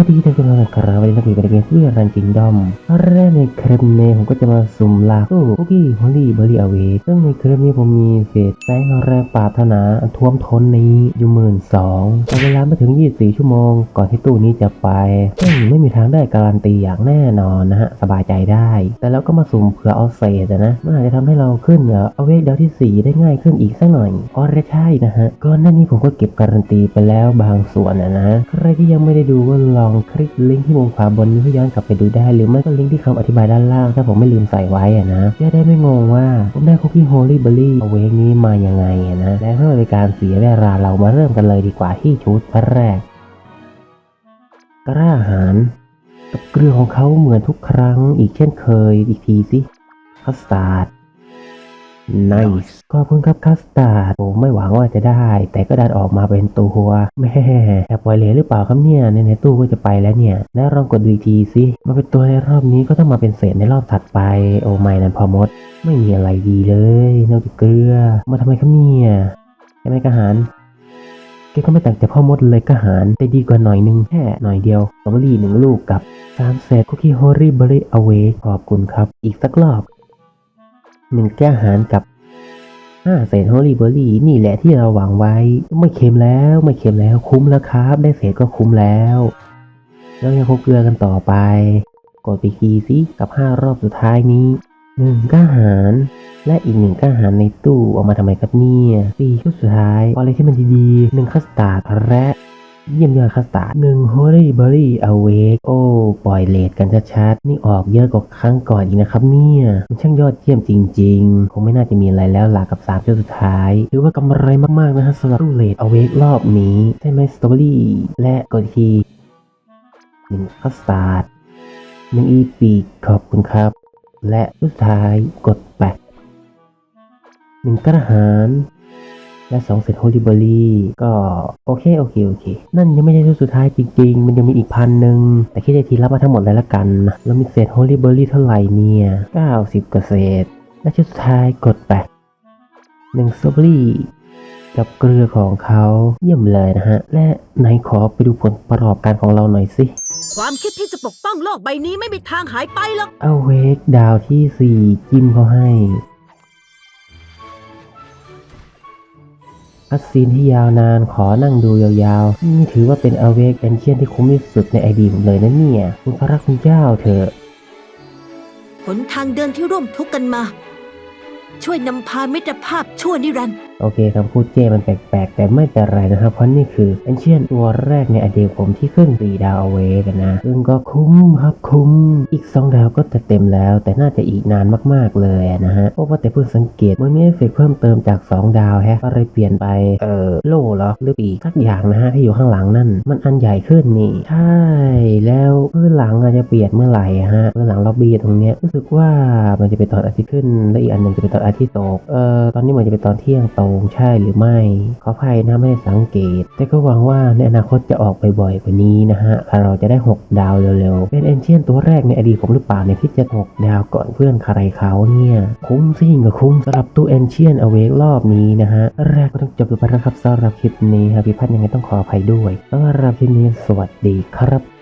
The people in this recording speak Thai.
วัสดีท่านผู้ชมครับวันนี้เราอยู่ในเกมเพื่รันจิงดอมแรกในคลิปนี้ผมก็จะมาสุ่มลากตู้คุกกี้ฮอลลี่เบอร์รี่อเวกซึ่งในคลิปนี้ผมมีเศษแป้งแรงปราถนาท่วมท้นนี้อยู่หมื่นสองแต่เวลาไม่ถึง 24 ชั่วโมง ก่อนที่ตู้นี้จะไปซึ่งไม่มีทางได้การันตีอย่างแน่นอนนะฮะ สบายใจได้ แต่เราก็มาสุ่มเผื่อเอาเศษอะนะมันอาจจะทำให้เราขึ้นเอาเวกดาวที่ 4 ได้ง่ายขึ้นอีกสักหน่อยอ๋อใช่นะฮะก่อนหน้านี้ผมก็เก็บการันตีไปแล้วบางส่วนอะนะใครที่ยังไม่ได้ดูก็ลองคลิกลิงก์ที่มุมขวาบนนี้เพื่อย้อนกลับไปดูได้ หรือไม่ก็ลิงก์ที่คำอธิบายด้านล่าง ถ้าผมไม่ลืมใส่ไว้อะนะจะได้ไม่งงว่าผมได้คุกกี้โฮลี่เบอร์รี่เอาเวกนี้มายังไงอะนะ และเพื่อเป็นการเสียเวลาเรามาเริ่มกันเลยดีกว่าที่ชุดแรก กระอาหารกับเกลือของเขาเหมือนทุกครั้งอีกเช่นเคยอีกทีสิคัสตาร์ด nice ขอบคุณครับคัสตาร์ดผมไม่หวังว่าจะได้ แต่ก็ดันออกมาเป็นตัวแม่แอบไวเลยหรือเปล่าครับเนี่ยในในตู้ก็จะไปแล้วเนี่ยแล้วลองกดดูอีกทีสิมาเป็นตัวในรอบนี้ก็ต้องมาเป็นเศษในรอบถัดไปโอ้ไม่นั่นพอมด ไม่มีอะไรดีเลยนอกจากเกลือ มาทำไมครับเนี่ยใช่ไหมกระหารแกก็ไม่ต่างจากพ่อมดเลยกระหารแต่ดีกว่าหน่อยนึงแค่หน่อยเดียวสตรอเบอรี่หนึ่งลูกกับสามเศษคุกกี้ฮอรี่เบอร์รี่เอาไว้ขอบคุณครับ อีกสักรอบ หนึ่งแก้วหารกับห้าเศษฮอรี่เบอร์รี่นี่แหละที่เราหวังไว้ ไม่เค็มแล้วไม่เค็มแล้วคุ้มแล้วครับ ได้เศษก็คุ้มแล้วแล้วยังคงเกลือกันต่อไป กดไปคีย์สิกับห้ารอบสุดท้ายนี้หนึ่งก้าหารและอีกหนึ่งก้าหารในตู้เอามาทำไมครับเนี่ยสี่ชุดสุดท้ายอาอะไรที่มันดีๆหนึ่งคัสตาร์ดและ เยี่ยมยอดคัสตาร์ดหนึ่งฮอลลี่เบอร์รี่อเวกโอ้ ปล่อยเลทกันชัดๆ นี่ออกเยอะกว่าครั้งก่อนอีกนะครับเนี่ย มันช่างยอดเยี่ยมจริงๆ คงไม่น่าจะมีอะไรแล้วล่ะกับสามชุดสุดท้าย ถือว่ากำไรมากๆนะฮะสำหรับตู้เลทอเวกรอบนี้ ใช่ไหมสตรอเบอรี่และกดทีหนึ่งคัสตาร์ดหนึ่งอีปีขอบคุณครับ และสุดท้ายกดแปะหนึ่งกระหาร และสองเศษโฮลิเบอรี่ก็โอเคโอเคโอเค นั่นยังไม่ใช่ชุดสุดท้ายจริง ๆ มันยังมีอีกพันหนึ่งแต่คิดได้ทีรับมาทั้งหมดเลยละกันนะแล้วมีเศษโฮลิเบอรี่เท่าไหร่เนี่ย90กว่าเศษและชุดสุดท้ายกดแปะหนึ่งสตรอเบอรี่กับเกลือของเขาเยี่ยมเลยนะฮะ และไหนขอไปดูผลประกอบการของเราหน่อยสิ ความคิดที่จะปกป้องโลกใบนี้ไม่มีทางหายไปหรอก เอาเวกดาวที่สี่จิ้มเขาให้ คัสซีนที่ยาวนานขอนั่งดูยาวๆ นี่ถือว่าเป็นอเวกแอนเชียนที่คุ้มที่สุดในไอดีผมเลยนะเนี่ย คุณพระรักคุณเจ้าเถอะหนทางเดินที่ร่วมทุกข์กันมา ช่วยนำพามิตรภาพชั่วนิรันดร์ โอเคคำพูดเจ้มันแปลกๆ แต่ไม่เป็นไรนะครับ เพราะนี่คือแอนเชียนตัวแรกในอดีตผมที่ขึ้นสีดาวเอาไว้กันนะ ซึ่งก็คุ้มครับคุ้ม อีก 2 ดาวก็จะเต็มแล้ว แต่น่าจะอีกนานมากๆเลยนะฮะเพราะว่าแต่เพิ่งสังเกตมันมีเอฟเฟกเพิ่มเติมจาก 2 ดาวแฮะก็เลยเปลี่ยนไป เออโล่เหรอหรือปีกสักอย่างนะฮะที่อยู่ข้างหลังนั่น มันอันใหญ่ขึ้นนี่ ใช่ แล้วเพื้นหลังอาจจะเปลี่ยนเมื่อไหร่อะฮะพื้นหลังล็อบบี้ตรงเนี้ยรู้สึกว่ามันจะเป็นตอนอาทิตย์ขึ้น และอีกอันหนึ่งจะเป็นตอนอาทิตย์ตก เอ่อตอนนี้มือนจะเป็นตอนเที่ยงตรงใช่หรือไม่ ขออภัยนะไม่ได้สังเกต แต่ก็หวังว่าในอนาคตจะออกไปบ่อยกว่านี้นะฮะเราจะได้ 6 ดาวเร็วๆ เป็นเอนเชียนตัวแรกในอดีตผมหรือเปล่าเนี่ยที่จะ6ดาวก่อนเพื่อนใครเขาเนี่ย คุ้มซิ่งกับคุ้มสำหรับตู้เอนเชียนเอาเวกรอบนี้นะฮะแรกก็ต้องจบไปแล้วนะครับสำหรับคลิปนี้ครับพิดพลาดยังไงต้องขออภัยด้วยสำหรับคลิปนี้สวัสดีครับ